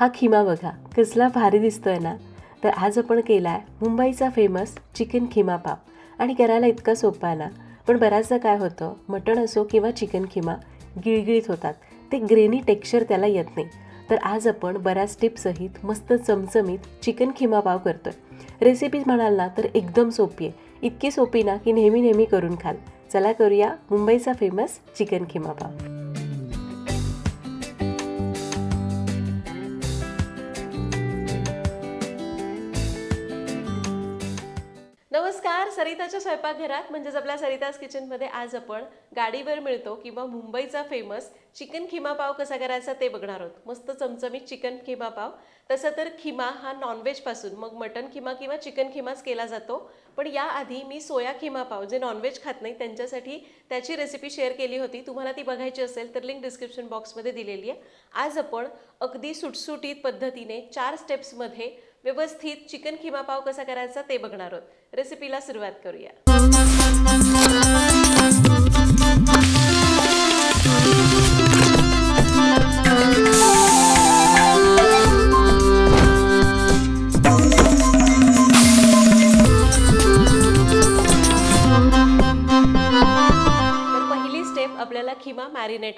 हा खिमा बघा कसला भारी दिसतोय ना. तर आज आपण केला आहे मुंबईचा फेमस चिकन खिमा पाव. आणि करायला इतका सोपा आहे ना. पण बऱ्याचदा काय होतं मटण असो किंवा चिकन खिमा गिळगिळीत होतात. ते ग्रेनी टेक्स्चर त्याला येत नाही. तर आज आपण बऱ्याच टिप्ससहित मस्त चमचमीत चिकन खिमा पाव करतोय. रेसिपी म्हणाल ना तर एकदम सोपी आहे. इतकी सोपी ना की नेहमी नेहमी करून खाल. चला करूया मुंबईचा फेमस चिकन खिमा पाव. नमस्कार सरिताच्या स्वयंपाकघरात म्हणजेच आपल्या सरिताज किचनमध्ये आज आपण गाडीवर मिळतो किंवा मुंबईचा फेमस चिकन खिमा पाव कसा करायचा ते बघणार आहोत. मस्त चमचमीत चिकन खिमा पाव. तसं तर खिमा हा नॉनव्हेजपासून मग मटन खिमा किंवा चिकन खिमाच केला जातो. पण याआधी मी सोया खिमा पाव जे नॉनव्हेज खात नाही त्यांच्यासाठी त्याची रेसिपी शेअर केली होती. तुम्हाला ती बघायची असेल तर लिंक डिस्क्रिप्शन बॉक्समध्ये दिलेली आहे. आज आपण अगदी सुटसुटीत पद्धतीने चार स्टेप्समध्ये व्यवस्थित चिकन किमा पाव कसा करायचा ते बघणार आहोत. रेसिपीला सुरुवात करूया.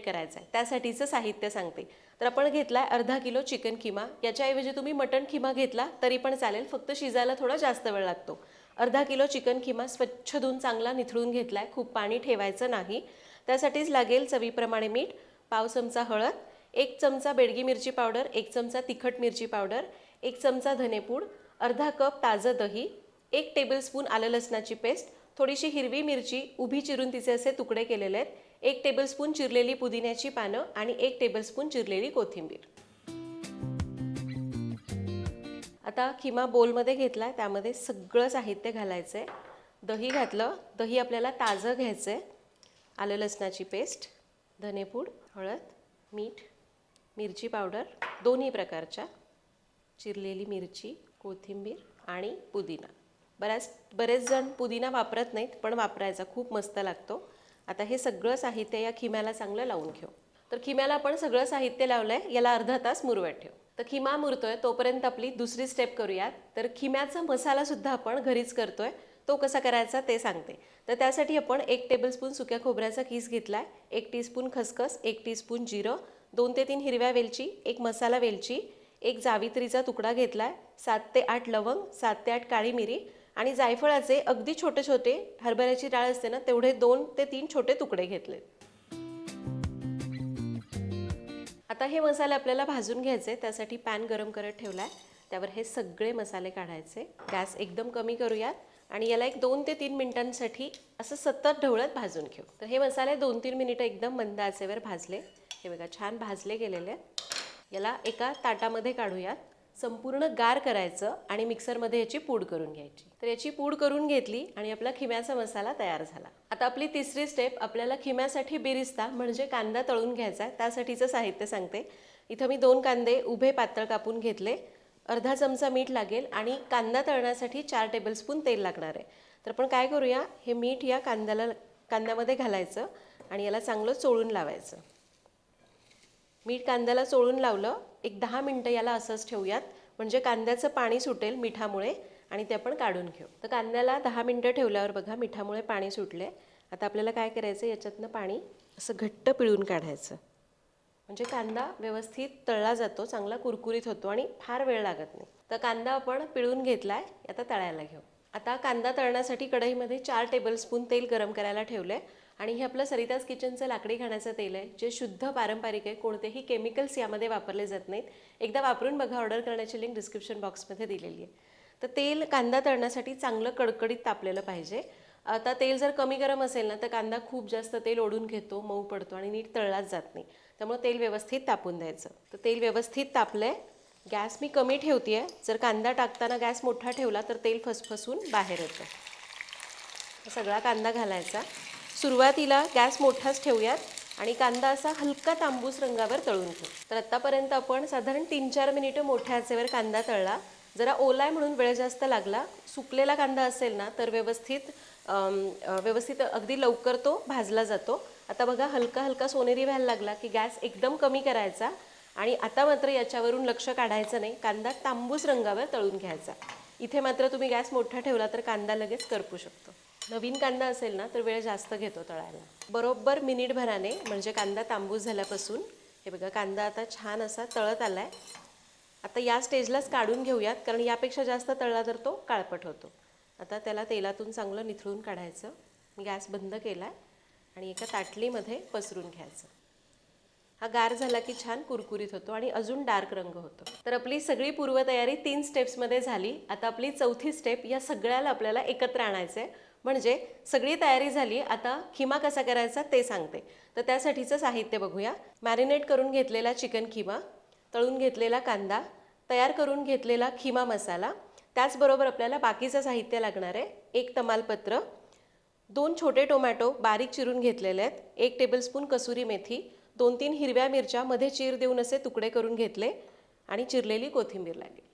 मॅरिनेट करायचं आहे. त्यासाठीचं साहित्य सांगते. तर आपण घेतलाय अर्धा किलो चिकन खिमा याच्याऐवजी तुम्ही मटण खिमा घेतला तरी पण चालेल. फक्त शिजायला थोडा जास्त वेळ लागतो. अर्धा किलो चिकन खिमा स्वच्छ धुवून चांगला निथळून घेतलाय. खूप पाणी ठेवायचं नाही. त्यासाठीच लागेल चवीप्रमाणे मीठ पाव चमचा हळद एक चमचा बेडगी मिरची पावडर एक चमचा तिखट मिरची पावडर एक चमचा धनेपूड अर्धा कप ताजं दही एक टेबलस्पून आलं लसणाची पेस्ट थोडीशी हिरवी मिरची उभी चिरून तिचे असे तुकडे केलेले आहेत. एक टेबलस्पून चिरलेली पुदिन्याची पानं आणि एक टेबलस्पून चिरलेली कोथिंबीर. आता खिमा बोलमध्ये घेतला आहे त्यामध्ये सगळं साहित्य घालायचं आहे दही घातलं दही आपल्याला ताजं घ्यायचं आहे आलं लसणाची पेस्ट धनेपूड हळद मीठ मिरची पावडर दोन्ही प्रकारच्या चिरलेली मिरची कोथिंबीर आणि पुदिना. बऱ्याच बरेच जण पुदिना वापरत नाहीत पण वापरायचा खूप मस्त लागतो. आता हे सगळं साहित्य या खिम्याला चांगलं लावून घेऊ तर खिम्याला आपण सगळं साहित्य लावलं आहे याला अर्धा तास मुरवत ठेवू. तर खिमा मुरतोय तोपर्यंत आपली दुसरी स्टेप करूयात. तर खिम्याचा मसालासुद्धा आपण घरीच करतोय तो कसा करायचा ते सांगते. तर त्यासाठी आपण एक टेबलस्पून सुक्या खोबऱ्याचा किस घेतला आहे एक टीस्पून खसखस एक टीस्पून जिरं दोन ते तीन हिरव्या वेलची एक मसाला वेलची एक जावित्रीचा तुकडा घेतला आहे सात ते आठ लवंग सात ते आठ काळी मिरी आणि जायफळाचे अगदी छोटे छोटे हरभऱ्याची डाळ असते ना तेवढे दोन ते तीन छोटे तुकडे घेतले. आता हे मसाले आपल्याला भाजून घ्यायचे त्यासाठी पॅन गरम करत ठेवला आहे त्यावर हे सगळे मसाले काढायचे. गॅस एकदम कमी करूयात आणि याला एक दोन ते तीन मिनिटांसाठी असं सतत ढवळत भाजून घेऊ. तर हे मसाले दोन तीन मिनिटं एकदम मंद आचेवर भाजले. हे बघा छान भाजले गेलेले. याला एका ताटामध्ये काढूयात. संपूर्ण गार करायचं आणि मिक्सरमध्ये याची पूड करून घ्यायची. तर याची पूड करून घेतली आणि आपला खिम्याचा मसाला तयार झाला. आता आपली तिसरी स्टेप आपल्याला खिम्यासाठी बिरिस्ता म्हणजे कांदा तळून घ्यायचा आहे त्यासाठीचं साहित्य सांगते. इथं मी दोन कांदे उभे पातळ कापून घेतले. अर्धा चमचा मीठ लागेल आणि कांदा तळण्यासाठी चार टेबलस्पून तेल लागणार आहे. तर आपण काय करूया? हे मीठ या कांद्याला कांद्यामध्ये घालायचं आणि याला चांगलं चोळून लावायचं. मीठ कांद्याला चोळून लावलं. एक दहा मिनटं याला असंच ठेवूयात. म्हणजे कांद्याचं पाणी सुटेल मिठामुळे आणि ते आपण काढून घेऊ. तर कांद्याला दहा मिनटं ठेवल्यावर बघा मिठामुळे पाणी सुटले. आता आपल्याला काय करायचं? याच्यातनं पाणी असं घट्ट पिळून काढायचं. म्हणजे कांदा व्यवस्थित तळला जातो चांगला कुरकुरीत होतो आणि फार वेळ लागत नाही. तर कांदा आपण पिळून घेतला आहे आता तळायला घेऊ. आता कांदा तळण्यासाठी कढईमध्ये चार टेबलस्पून तेल गरम करायला ठेवलं आहे आणि हे आपलं सरिताज किचनचं लाकडी खाण्याचं तेल आहे जे शुद्ध पारंपरिक आहे कोणतेही केमिकल्स यामध्ये वापरले जात नाहीत. एकदा वापरून बघा ऑर्डर करण्याची लिंक डिस्क्रिप्शन बॉक्समध्ये दिलेली आहे. तर तेल कांदा तळण्यासाठी चांगलं कडकडीत तापलेलं पाहिजे. आता तेल जर कमी गरम असेल ना तर कांदा खूप जास्त तेल ओढून घेतो मऊ पडतो आणि नीट तळलाच जात नाही. त्यामुळे तेल व्यवस्थित तापून द्यायचं. तर तेल व्यवस्थित तापलं आहे गॅस मी कमी ठेवते आहे जर कांदा टाकताना गॅस मोठा ठेवला तर तेल फसफसून बाहेर येतं. सगळा कांदा घालायचा. सुरुवातीला गॅस मोठाच ठेवूयात आणि कांदा असा हलका तांबूस रंगावर तळून घेऊ. तर आत्तापर्यंत आपण साधारण तीन चार मिनिटं मोठ्या आचेवर कांदा तळला. जरा ओला आहे म्हणून वेळ जास्त लागला. सुकलेला कांदा असेल ना तर व्यवस्थित व्यवस्थित अगदी लवकर तो भाजला जातो. आता बघा हलका हलका सोनेरी व्हायला लागला की गॅस एकदम कमी करायचा आणि आता मात्र याच्यावरून लक्ष काढायचं नाही. कांदा तांबूस रंगावर तळून घ्यायचा. इथे मात्र तुम्ही गॅस मोठा ठेवला तर कांदा लगेच करपू शकतो. नवीन कांदा असेल ना तर वेळ जास्त घेतो तळायला. बरोबर मिनिटभराने म्हणजे कांदा तांबूस झाल्यापासून हे बघा कांदा आता छान असा तळत आला आहे आता या स्टेजलाच काढून घेऊयात कारण यापेक्षा जास्त तळला तर तो काळपट होतो. आता त्याला तेलातून चांगलं निथळून काढायचं. गॅस बंद केला आहे आणि एका ताटलीमध्ये पसरून घ्यायचं. हा गार झाला की छान कुरकुरीत होतो आणि अजून डार्क रंग होतो. तर आपली सगळी पूर्वतयारी तीन स्टेप्समध्ये झाली. आता आपली चौथी स्टेप या सगळ्याला आपल्याला एकत्र आणायचं आहे म्हणजे सगळी तयारी झाली आता खिमा कसा करायचा ते सांगते. तर त्यासाठीचं साहित्य बघूया. मॅरिनेट करून घेतलेला चिकन खिमा तळून घेतलेला कांदा तयार करून घेतलेला खिमा मसाला त्याचबरोबर आपल्याला बाकीचं साहित्य लागणार आहे एक तमालपत्र दोन छोटे टोमॅटो बारीक चिरून घेतलेले आहेत एक टेबलस्पून कसुरी मेथी दोन तीन हिरव्या मिरच्या मध्ये चीर देऊन असे तुकडे करून घेतले आणि चिरलेली कोथिंबीर लागेल.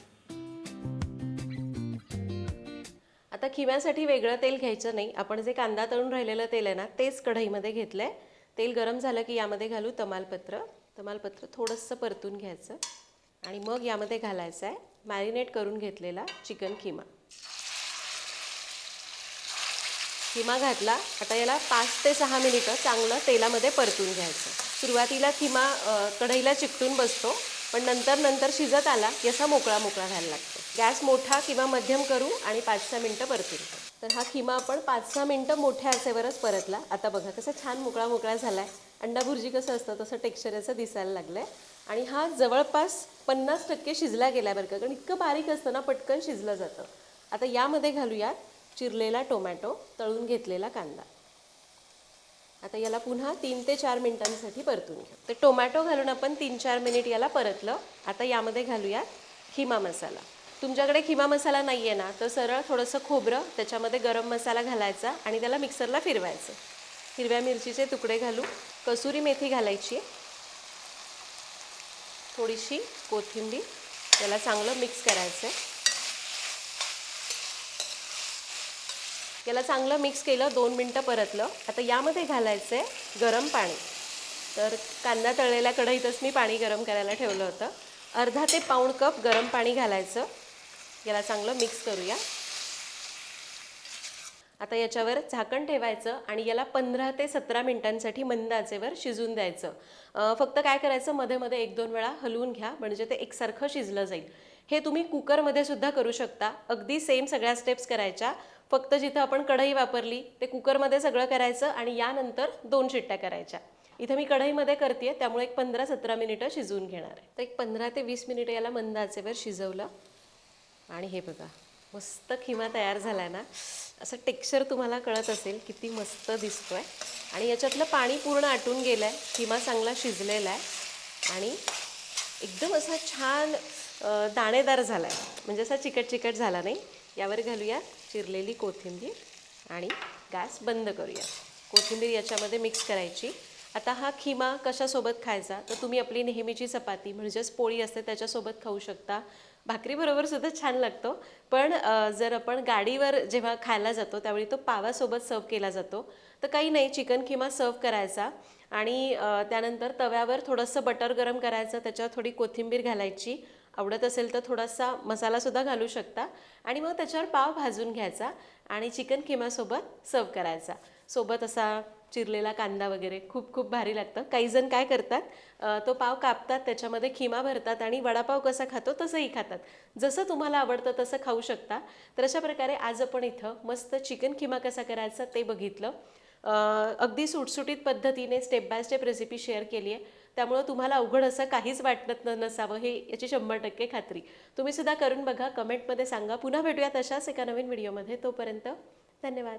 आता खिम्यासाठी वेगळं तेल घ्यायचं नाही. आपण जे कांदा तळून राहिलेलं तेल आहे ना तेच कढईमध्ये घेतलं आहे तेल गरम झालं की यामध्ये घालू तमालपत्र. तमालपत्र थोडंसं परतून घ्यायचं. आणि मग यामध्ये घालायचं आहे मॅरिनेट करून घेतलेला चिकन खिमा. खिमा घातला. आता याला पाच ते सहा मिनिटं चांगलं तेलामध्ये परतून घ्यायचं. सुरुवातीला खिमा कढईला चिकटून बसतो पण नंतर नंतर शिजत आला याचा मोकळा मोकळा घ्यायला लागतो. गॅस मोठा किंवा मध्यम करू आणि पाच सहा मिनटं परतून तर हा खिमा आपण पाच सहा मिनटं मोठ्या असेवरच परतला. आता बघा कसं छान मोकळा मोकळा झाला आहे अंडा भुर्जी कसं असतं तसं टेक्स्चर याचं दिसायला लागलं आहे आणि हा जवळपास पन्नास टक्के शिजला गेला बरं का कारण इतकं बारीक असतं ना पटकन शिजलं जातं. आता यामध्ये घालूयात चिरलेला टोमॅटो तळून घेतलेला कांदा. आता याला पुन्हा तीन ते चार मिनिटांसाठी परतून घेऊ. तर टोमॅटो घालून आपण तीन चार मिनिट याला परतलं. आता यामध्ये घालूयात खिमा मसाला. तुमच्याकडे खिमा मसाला नाही आहे ना तर सरळ थोडंसं खोबरं त्याच्यामध्ये गरम मसाला घालायचा आणि त्याला मिक्सरला फिरवायचं. हिरव्या मिरचीचे तुकडे घालू कसुरी मेथी घालायची. थोडीशी कोथिंबीर त्याला चांगलं मिक्स करायचं याला चांगलं मिक्स केलं दोन मिनटं परतलं. आता यामध्ये घालायचं आहे गरम पाणी. तर कांदा तळलेल्या कढईतच मी पाणी गरम करायला ठेवलं होतं. अर्धा ते पाऊण कप गरम पाणी घालायचं. याला चांगलं मिक्स करूया. आता याच्यावर झाकण ठेवायचं आणि याला पंधरा ते सतरा मिनिटांसाठी मंद आचेवर शिजून द्यायचं. फक्त काय करायचं? मध्ये मध्ये एक दोन वेळा हलवून घ्या म्हणजे ते एकसारखं शिजलं जाईल. हे तुम्ही कुकरमध्ये सुद्धा करू शकता. अगदी सेम सगळ्या स्टेप्स करायच्या. फक्त जिथं आपण कढई वापरली ते कुकरमध्ये सगळं करायचं आणि यानंतर दोन शिट्ट्या करायच्या. इथं मी कढईमध्ये करते त्यामुळे एक पंधरा सतरा मिनिटं शिजवून घेणार आहे. तर एक पंधरा ते वीस मिनिटं याला मंद आचेवर शिजवलं. आणि हे बघा मस्त खिमा तयार झाला आहे ना. असं टेक्स्चर तुम्हाला कळत असेल किती मस्त दिसतो आहे आणि याच्यातलं पाणी पूर्ण आटून गेलं आहे खिमा चांगला शिजलेला आहे. आणि एकदम असा छान दाणेदार झाला आहे म्हणजे असा चिकट चिकट झाला नाही. यावर घालूया चिरलेली कोथिंबीर आणि गॅस बंद करूया. कोथिंबीर याच्यामध्ये मिक्स करायची. आता हा खिमा कशासोबत खायचा? तर तुम्ही आपली नेहमीची चपाती म्हणजेच पोळी असते त्याच्यासोबत खाऊ शकता. भाकरीबरोबर सुद्धा छान लागतो. पण जर आपण गाडीवर जेव्हा खायला जातो त्यावेळी तो पावासोबत सर्व केला जातो. तर काही नाही चिकन खिमा सर्व करायचा. आणि त्यानंतर तव्यावर थोडंसं बटर गरम करायचं त्याच्यावर थोडी कोथिंबीर घालायची. आवडत असेल तर थोडासा मसालासुद्धा घालू शकता. आणि मग त्याच्यावर पाव भाजून घ्यायचा आणि चिकन खिमासोबत सर्व करायचा. सोबत असा चिरलेला कांदा वगैरे. खूप खूप भारी लागतं. काही जण काय करतात तो पाव कापतात त्याच्यामध्ये खिमा भरतात आणि वडापाव कसा खातो तसंही खातात. जसं तुम्हाला आवडतं तसं खाऊ शकता. तर अशा प्रकारे आज आपण इथं मस्त चिकन खिमा कसा करायचा ते बघितलं. अगदी सुटसुटीत पद्धतीने step by step recipe share केली आहे. त्यामुळं तुम्हाला अवघड असं काहीच वाटत नसावं हे याची शंभर टक्के खात्री. तुम्हीसुद्धा करून बघा कमेंटमध्ये सांगा. पुन्हा भेटूयात अशाच एका नवीन व्हिडिओमध्ये तोपर्यंत धन्यवाद.